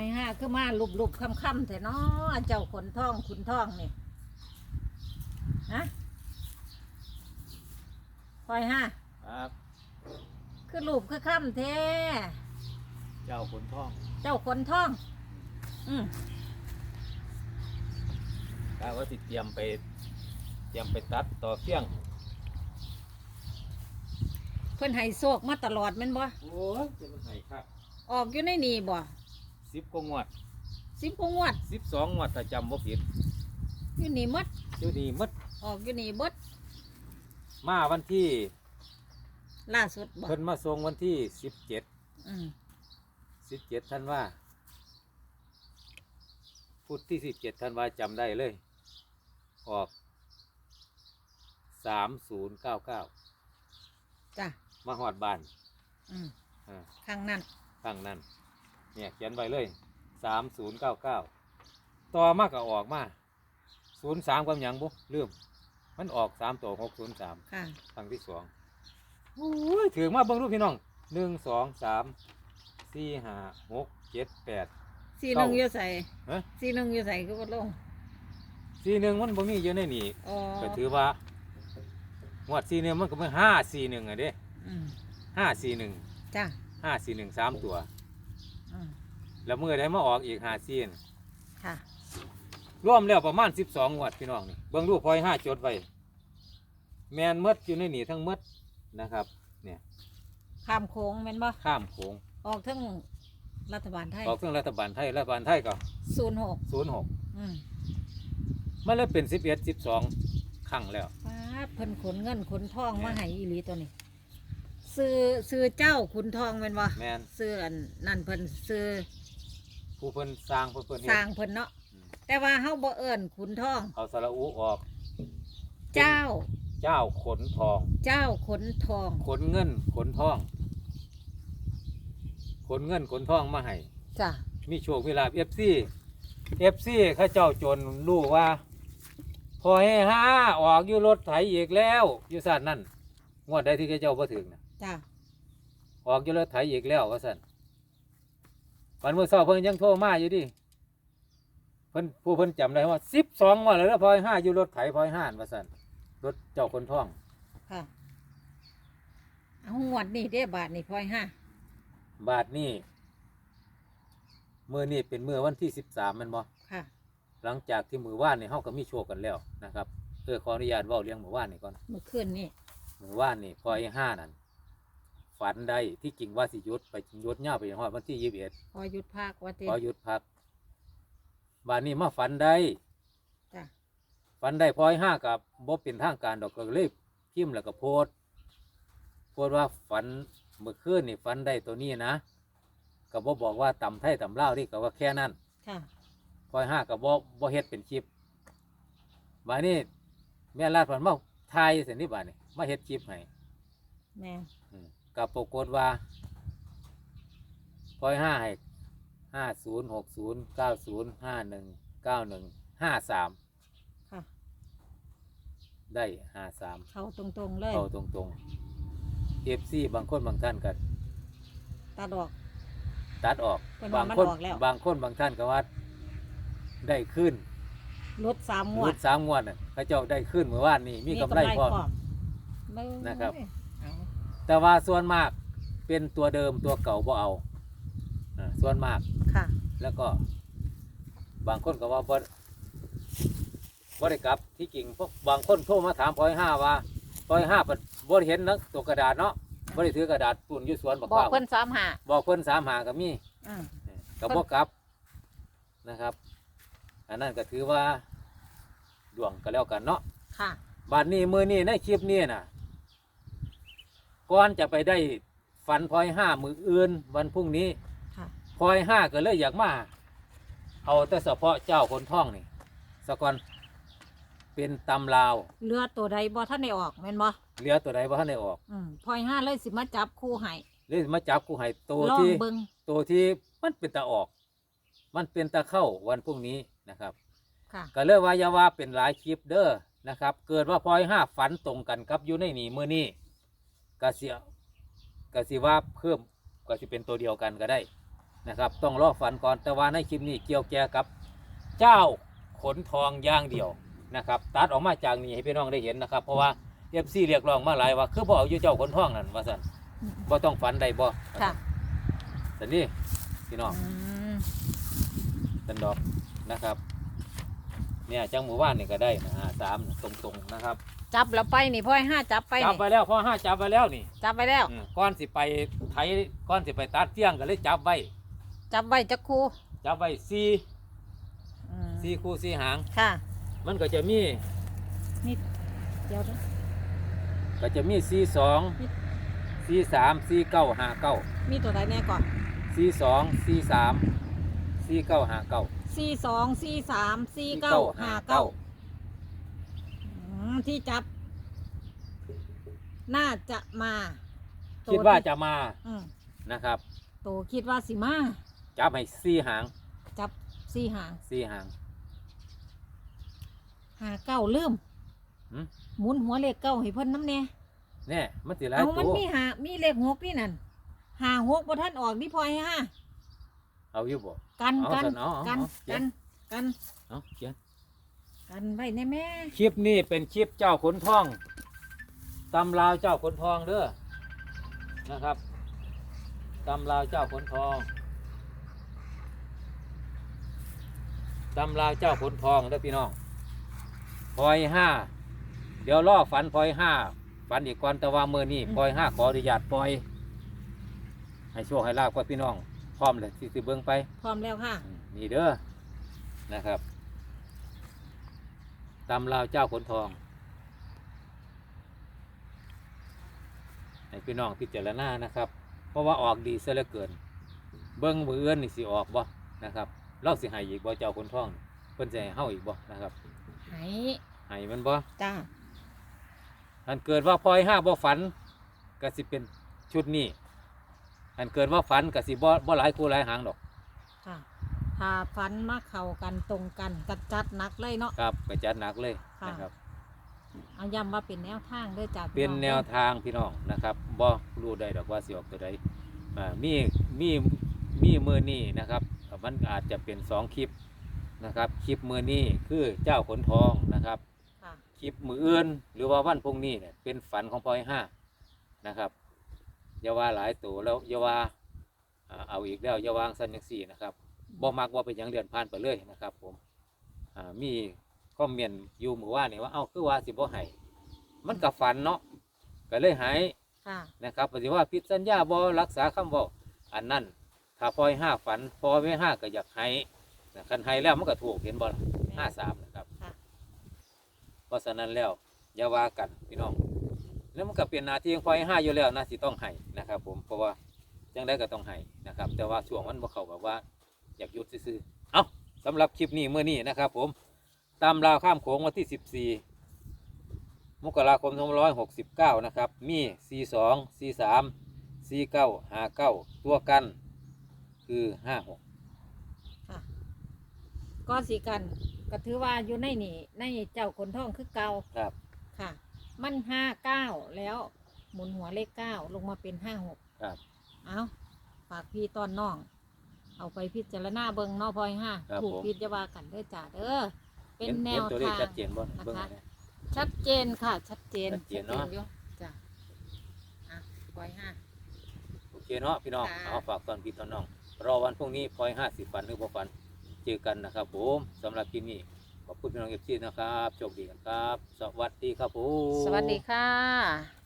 อยห้าคือมาลุบลุบๆค่ำๆแต่เนาะเจ้าขนท่องขุนท่องนี่ฮะคอยห้าครับ คือรูปคือค่ำแท้เจ้าขนท่อง เจ้าขนท่อง อืมกาว่าสิเตรียมไป เตรียมไปตัดต่อเฟี้ยง เพิ่นให้โศกมาตลอดแม่นบ่โอ้ยจะมันไห้ครับ ออกอยู่ในนี่บ่ สิบกว่างวดสิบกว่างวดสิบสองงวดถ้าจำบ่ผิดอยู่นี่หมดอยู่นี่หมดออกอยู่นี่เบิดมาวันที่ล่าสุดบ่เพิ่นมาส่งวันที่สิบเจ็ดอืมสิบเจ็ดท่านว่าพุธที่สิบเจ็ดท่านว่าจำได้เลย ออกสามศูนย์เก้าเก้าจ้ะมาหอดบ้านอืมอ่าข้างนั้นตั้งนั้น เนี่ยเขียนไว้เลยสามศูนย์เก้าเก้าต่อมากก็ออกมาศูนย์สามกับหยังบุลืมมันออกสามตัวหกศูนย์สามค่ะ ครั้งที่สองโอ้ยถือมาเบิ่งรูปพี่น้องหนึ่งสองสามสี่ห้าหกเจ็ดแปด สีหนึ่งเก้าอยู่ใส่ฮะ สีหนึ่งอยู่ใส่คือบ่ลง สี่หนึ่งมันบ่มีอยู่ในนี่อ๋อก็ถือว่างวดสี่หนึ่งมันก็เป็นห้าสี่หนึ่งอะเด้อืมห้าสี่หนึ่งจ้ะห้าสี่หนึ่งสามตัวอืม แล้วเมื่อได้มาออกอีกห้าสี่นค่ะ รวมแล้วประมาณสิบสองงวดพี่น้องนี่เบิ่งรูปพลอยห้าจดไว้แมนหมดอยู่ในนี่ทั้งหมดนะครับเนี่ยข้ามโค้งแม่นบ่ข้ามโขงออกทั้งรัฐบาลไทยออกเครื่องรัฐบาลไทยรัฐบาลไทยก็ศูนย์หกศูนย์หกอืมมันเลยเป็นสิบเอ็ดสิบสองครั้งแล้วฟาดเพิ่นขนเงินขนทองแม่มาให้อีหลีตัวนี้ซื้อซื้อเจ้าขุนทองแม่นบ่แมนซื้ออันนั่นเพิ่นซื้อ ผู้เพิ่นสร้างเพิ่นเพิ่นสเฮ็ร้างดเพิ่นเนาะอืม แต่ว่าเฮาบ่เอิ้นขุนทอง เอาสระอุออก เจ้า เจ้าขนทอง เจ้าขนทอง ขนเงิน ขนทอง ขนเงิน ขนทองมาให้ จ้ะ มีโชคมีลาบเอฟซีเอฟซีข้าเจ้าจนรู้ว่า พอให้ห้าออกอยู่รถไถอีกแล้วอยู่สั่นนั่นงวดใดที่ข้าเจ้าบ่ถึงนะจ้ะ ออกอยู่รถไถอีกแล้วว่าสั่น วันเมื่อเช้าเพิ่นยังโทรมาอยู่ดิเพิ่นผู้เพิ่นจำได้ว่าสิบสองวันแล้วพอให้ห้าอยู่รถไถพอให้ห้าว่าสั่นรถเจ้าคนท่อง ค่ะเอางวดนี่เด้บาทนี่พลอยห้าบาทนี่มือนี่เป็นมือวันที่สิบสามมันบ่ค่ะหลังจากที่มือว่านนี่เฮาก็มีโชคกันแล้วนะครับเออขออนุญาตเว้าเรื่องมือว่านนี่ก่อนเมื่อคืนนี่มือว่านนี่พอไอ้ห้านั่น ฝันได้ที่จริงว่าสิหยุดไปหยุดย่าไปอย่างว่าวันที่ยี่สิบเอ็ดพอหยุดพักว่าติขอหยุดพักบานนี้มาฝันได้จ้ะฝันได้พอไอ้ห้ากับบ่เป็นทางการดอกก็เลยพิมพ์แล้วก็โพสต์โพสต์ว่าฝันเมื่อคืนนี่ฝันได้ตัวนี้นะก็บ่บอกว่าตำไทยตำเล่าวที่ก็ว่าแค่นั้น ค่ะ พอยห้ากับบ่บ่เฮ็ดเป็นคลิปบาดนี้แม่ลาดเพันมาทายเสร็จนี่บาดนี้มาเฮ็ดคลิปให้แม่อืม กับปรากฏว่าพอยห้าให้ห้าศูนย์หกศูนย์เก้าศูนย์ห้าหนึ่งเก้าหนึ่งห้าสามค่ะ ได้ห้าสามเข้าตรงๆเลย เข้าตรงตรงเอฟซีบางคนบางท่านก็ตาดอก ตัดออกเพิ่นบาว่างมันคนออกแล้ว บางคนบางท่านก็ว่าได้ขึ้นรถสามงวรุดดสามงวดน่ะเขาเจ้าได้ขึ้นเมื่อวานนี้มีกำไรพร้อมเบิ่งนะครับ เอา แต่ว่าส่วนมากเป็นตัวเดิมตัวเก่าบ่เอาอ่าส่วนมากค่ะ แล้วก็ บางคนก็ว่าบ่บ่ได้กลับที่จริงพวกบางคนโทรมาถามพอยห้าว่าพอยห้าบ่บ่ได้เห็นนักตัวกระดาษเนาะบ่ได้ถือกระดาษปุ่นอยู่สวนบักบอกข้าวเพิ่นสามหาบอกเพิ่นสามหาก็มี อืมก็บ่กลับนะครับ อันนั้นก็ถือว่าดวงก็แล้วกันเนาะค่ะบัดนี้มือนี้ในคลิปนี้น่ะ ก่อนจะไปได้ฝันพลอยห้ามืออื่นวันพรุ่งนี้ค่ะ พลอยห้าก็เลยอยากมา เอาแต่เฉพาะเจ้าคนท่องนี่สะก่อนเป็นตำลาวเรือตัวใดบ่ท่านได้ออกแม่นบ่เหลือตัวใดว่าท่านได้ออกอืมพลอยห้าเลยสิมาจับคู่ให้เลยมาจับกูให้ตัวลองที่ เบิ่งตัวที่มันเป็นตาออก มันเป็นตาเข้าวันพรุ่งนี้นะครับ ค่ะ ก็เลยว่าอย่าว่าเป็นหลายคลิปเด้อนะครับ เกิดว่าพลอยห้าฝันตรงกันครับอยู่ในนี่มือนี้ กะเสียกะสิว่าเพิ่มก็สิเป็นตัวเดียวกันก็ได้นะครับ ต้องรอฝันก่อนแต่ว่าในคลิปนี้เกี่ยวแก่กับ เจ้าขนทองอย่างเดียวนะครับตัดออกมาจากนี้ให้พี่น้องได้เห็นนะครับ เพราะว่าเอฟซีเรียกร้องมาหลายว่า คือบ่เอาอยู่เจ้าขนทองนั่นว่าซั่นบ่ต้องฝันใดบ่ค่ะแต่นี่พี่น้องอืมสันดอกนะครับ เนี่ยจังหมู่บ้านนี่ก็ได้นะฮะสามตรงๆนะครับ จับแล้วไปนี่พ่อยห้าจับไปจับนี่ไปแล้วพ่อห้าจับไปแล้วนี่จับไปแล้ว อืมก้อนสิไปไถก้อนสิไปตัดเที่ยงก็เลยจับไว้จับไว้จักครูจับไว้สี่อืมสี่คู่สี่หาง ค่ะ มันก็จะมีนี่เดี๋ยวนะก็จะมีสี่สองสี่สามสี่เก้าห้าเก้ามีตัวใดแน่ก่อนสี่สองสี่สามสี่เก้าห้าเก้าสี่สองสี่สามสี่เก้าห้าเก้า ที่จับ น่าจะมาตัวคิดว่าที่จะมาอืมนะครับตัวคิดว่าสิมา จับให้สี่หางจับสี่หางสี่หาง หาเก้าลืมหืม หมุนหัวเลขเก้าให้เพิ่นน้ำแน่เนี่ยมันติหลายเอาตัมันวมีหามีเลขหกนี่นั่นหาหกบ่ท่านออกนี่พลอยห้าเอาอยู่บ่ กันเอากันสันเอาเอากันเอาเขียกัน น กัน เอาเขียน กันไว้แน่แม่คลิปนี้เป็นคลิปเจ้าขนทองตำราวเจ้าขนทองเด้อนะครับตำราวเจ้าขนทองตำราวเจ้าขนทองเด้อพี่น้องพลอยห้าเดี๋ยวล่อฝันพลอยห้าฝันอีกก่อนแต่ว่ามือนี้พลอยห้าขออนุญาตปล่อย ให้โชคให้ลาบกับพี่น้อง พร้อมเลยที่สิเบิ้งไป พร้อมแล้วค่ะอืมนี่เด้อนะครับ ตำลาวเจ้าขนทองให้พี่น้องพิจารณานะครับ เพราะว่าออกดีเสียเหลือเกิน เบิ้งมือเอื้อนนี่สิออกบ่นะครับเราสิให้อีกบ่เจ้าขนทองนี่เพิ่นจะให้เฮาอีกบ่นะครับไหให้มันบ่จ้าอันเกิดว่าพลอยห้าบ่ฝันก็สิเป็นชุดนี้อันเกิดว่าฝันก็สิบ่บ่หลายคู่หลายหางดอกค่ะ ถ้าฟันมาเข้ากันตรงกันกัดจัดหนักเลยเนาะ ครับก็จัดหนักเลยค่ะ นะครับ เอาย้ำว่าเป็นแนวทางเด้วยจ้าเป็นพี่องแนวทางพี่น้องนะครับบ่รู้ได้ดอกว่าสิออกตัวใดอ่ามีมีมีมือนี้นะครับอ่ามันอาจจะเป็นสองคลิปนะครับ คลิปมือนี้คือเจ้าขนทองนะครับ ค่ะ คลิปมืออื่น หรือว่าวันพรุ่งนี้เนี่ยเป็นฝันของพลอยห้านะครับอย่าว่าหลายตัวแล้วอย่าว่าอ่าเอาอีกแล้วอย่าวางสันยังสี่นะครับ บ่มักว่าเป็นหยังเดือนผ่านไปเลยนะครับ ผมอ่ามีคอมเมนต์อยู่มือว่านี่ว่าเอ้าคือว่าสิบ่ให้มันกับฝันเนาะก็เลยหาย ค่ะ นะครับปฏิว่าผิดสัญญาบอรักษาคำบอกอันนั้นถ้าพลอยห้าฝันพอไม่ห้าก็อยากให้นะคันให้แล้วมันก็ถูกเห็นบอลห้าสามนะครับ ค่ะ เพราะฉะนั้นแล้วอย่าว่ากันพี่น้อง แล้วมันก็เป็นหนาที่ของพลอยห้าอยู่แล้วนะที่ต้องให้นะครับ ผมเพราะว่าจังได้ก็ต้องให้นะครับ แต่ว่าช่วงมันบ่เข้าแบบว่า อยากหยุดซื่อๆเอาสำหรับคลิปนี้เมื่อนี้นะครับ ผมตามราวข้ามโขงวันที่สิบสี่14 มกราคม2569 นะครับ มี42 43 49 59ตัวกันคือ 56 ค่ะ ก็สีกันก็ถือว่าอยู่ในนี่ในเจ้าขนท่องคือเก่าครับ ค่ะ มันห้าเก้าแล้วหมุนหัวเลขเก้าลงมาเป็นห้าหกครับ เอาฝากพี่ตอนน้อง เอาไปพิจารณาเบิงเนอพลอยห้าครับถูกผม พิจารณากันเด้อจ้าเด้อเป็นห็แนห็วตัวเลขทาง ชัดเจนบ่นะคะเบิ่งหน่อยนะ ชัดเจนค่ะ ชัดเจนชัดเจนเนอะ อยู่จ้ะอะพลอยห้า โอเคเนาะพี่น้องค่ะ เอาฝากตอนพี่ตอนน้อง รอวันพรุ่งนี้พลอย50ฟันหรือบ่ฟันเจอกันนะครับผมสำหรับคลิปนี้ขอบคุณพี่น้องเอฟซีนะครับโชคดีกันครับ สวัสดีครับผม สวัสดีค่ะ